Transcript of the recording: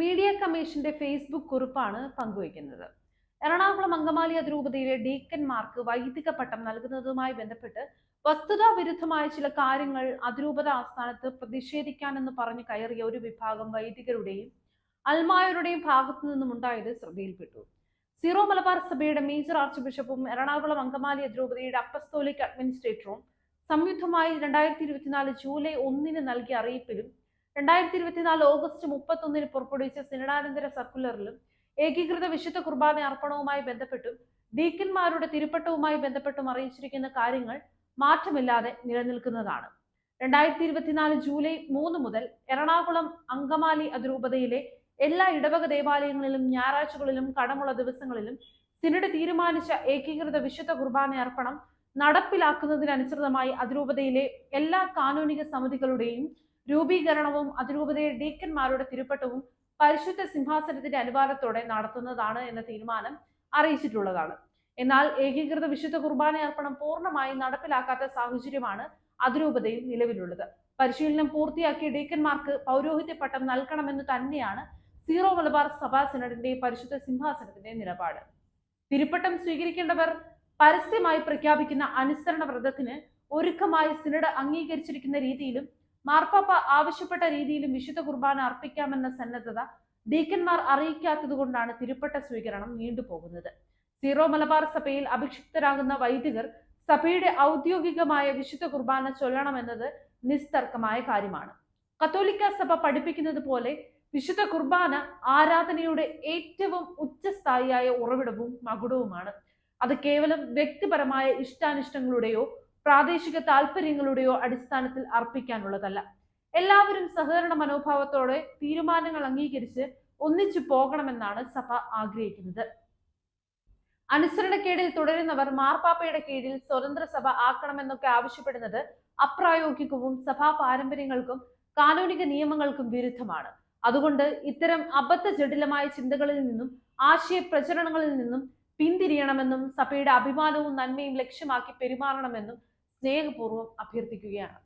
Media കമ്മീഷന്റെ Facebook കുറിപ്പാണ് പങ്കുവയ്ക്കുന്നത്. എറണാകുളം അങ്കമാലി അതിരൂപതയിലെ ഡീക്കന്മാർക്ക് വൈദിക പട്ടം നൽകുന്നതുമായി ബന്ധപ്പെട്ട് വസ്തുതാ വിരുദ്ധമായ ചില കാര്യങ്ങൾ അതിരൂപത ആസ്ഥാനത്ത് പ്രതിഷേധിക്കാനെന്ന് പറഞ്ഞു കയറിയ ഒരു വിഭാഗം വൈദികരുടെയും അൽമായരുടെയും ഭാഗത്തു നിന്നും ഉണ്ടായത് ശ്രദ്ധയിൽപ്പെട്ടു. സീറോ മലബാർ സഭയുടെ മേജർ ആർച്ച് ബിഷപ്പും എറണാകുളം അങ്കമാലി അതിരൂപതയുടെ അപ്പസ്തോലിക് അഡ്മിനിസ്ട്രേറ്ററും സംയുക്തമായി രണ്ടായിരത്തി ഇരുപത്തിനാല് ജൂലൈ ഒന്നിന് നൽകിയ അറിയിപ്പിലും രണ്ടായിരത്തി ഇരുപത്തിനാല് ഓഗസ്റ്റ് മുപ്പത്തൊന്നിന് പുറപ്പെടുവിച്ച സിനഡാനന്തര സർക്കുലറിലും ഏകീകൃത വിശുദ്ധ കുർബാന അർപ്പണവുമായി ബന്ധപ്പെട്ടും ഡീക്കന്മാരുടെ തിരുപ്പട്ടവുമായി ബന്ധപ്പെട്ടും അറിയിച്ചിരിക്കുന്ന കാര്യങ്ങൾ മാറ്റമില്ലാതെ നിലനിൽക്കുന്നതാണ്. രണ്ടായിരത്തി ഇരുപത്തിനാല് ജൂലൈ മൂന്ന് മുതൽ എറണാകുളം അങ്കമാലി അതിരൂപതയിലെ എല്ലാ ഇടവക ദേവാലയങ്ങളിലും ഞായറാഴ്ചകളിലും കടമുള്ള ദിവസങ്ങളിലും സിനഡ് തീരുമാനിച്ച ഏകീകൃത വിശുദ്ധ കുർബാന അർപ്പണം നടപ്പിലാക്കുന്നതിനനുസൃതമായി അതിരൂപതയിലെ എല്ലാ കാനൂനിക സമിതികളുടെയും രൂപീകരണവും അതിരൂപതയെ ഡീക്കന്മാരുടെ തിരുപ്പട്ടവും പരിശുദ്ധ സിംഹാസനത്തിന്റെ അനുവാദത്തോടെ നടത്തുന്നതാണ് എന്ന തീരുമാനം അറിയിച്ചിട്ടുള്ളതാണ്. എന്നാൽ ഏകീകൃത വിശുദ്ധ കുർബാന അർപ്പണം പൂർണമായി നടപ്പിലാക്കാത്ത സാഹചര്യമാണ് അതിരൂപതയിൽ നിലവിലുള്ളത്. പരിശീലനം പൂർത്തിയാക്കിയ ഡീക്കന്മാർക്ക് പൗരോഹിത്യ പട്ടം നൽകണമെന്ന് തന്നെയാണ് സീറോ മലബാർ സഭാ സിനഡിന്റെ പരിശുദ്ധ സിംഹാസനത്തിന്റെ നിലപാട്. തിരുപ്പട്ടം സ്വീകരിക്കേണ്ടവർ പരസ്യമായി പ്രഖ്യാപിക്കുന്ന അനുസരണ വ്രതത്തിന് ഒരുക്കമായി സിനഡ് അംഗീകരിച്ചിരിക്കുന്ന രീതിയിലും മാർപ്പാപ്പ ആവശ്യപ്പെട്ട രീതിയിലും വിശുദ്ധ കുർബാന അർപ്പിക്കാമെന്ന സന്നദ്ധത ഡീക്കന്മാർ അറിയിക്കാത്തതുകൊണ്ടാണ് തിരുപ്പട്ട സ്വീകരണം നീണ്ടുപോകുന്നത്. സീറോ മലബാർ സഭയിൽ അഭിക്ഷിപ്തരാകുന്ന വൈദികർ സഭയുടെ ഔദ്യോഗികമായ വിശുദ്ധ കുർബാന ചൊല്ലണമെന്നത് നിസ്തർക്കമായ കാര്യമാണ്. കത്തോലിക്ക സഭ പഠിപ്പിക്കുന്നത് പോലെ വിശുദ്ധ കുർബാന ആരാധനയുടെ ഏറ്റവും ഉച്ചസ്ഥായിയായ ഉറവിടവും മകുടവുമാണ്. അത് കേവലം വ്യക്തിപരമായ ഇഷ്ടാനിഷ്ടങ്ങളുടെയോ പ്രാദേശിക താല്പര്യങ്ങളുടെയോ അടിസ്ഥാനത്തിൽ അർപ്പിക്കാനുള്ളതല്ല. എല്ലാവരും സഹകരണ മനോഭാവത്തോടെ തീരുമാനങ്ങൾ അംഗീകരിച്ച് ഒന്നിച്ചു പോകണമെന്നാണ് സഭ ആഗ്രഹിക്കുന്നത്. അനുസരണക്കേടിൽ തുടരുന്നവർ മാർപ്പാപ്പയുടെ കീഴിൽ സ്വതന്ത്ര സഭ ആക്കണമെന്നൊക്കെ ആവശ്യപ്പെടുന്നത് അപ്രായോഗികവും സഭാ പാരമ്പര്യങ്ങൾക്കും കാനൂനിക നിയമങ്ങൾക്കും വിരുദ്ധമാണ്. അതുകൊണ്ട് ഇത്തരം അബദ്ധ ജടിലമായ ചിന്തകളിൽ നിന്നും ആശയ പ്രചരണങ്ങളിൽ നിന്നും പിന്തിരിയണമെന്നും സഭയുടെ അഭിമാനവും നന്മയും ലക്ഷ്യമാക്കി പെരുമാറണമെന്നും സ്നേഹപൂർവം അഭ്യർത്ഥിക്കുകയാണ്.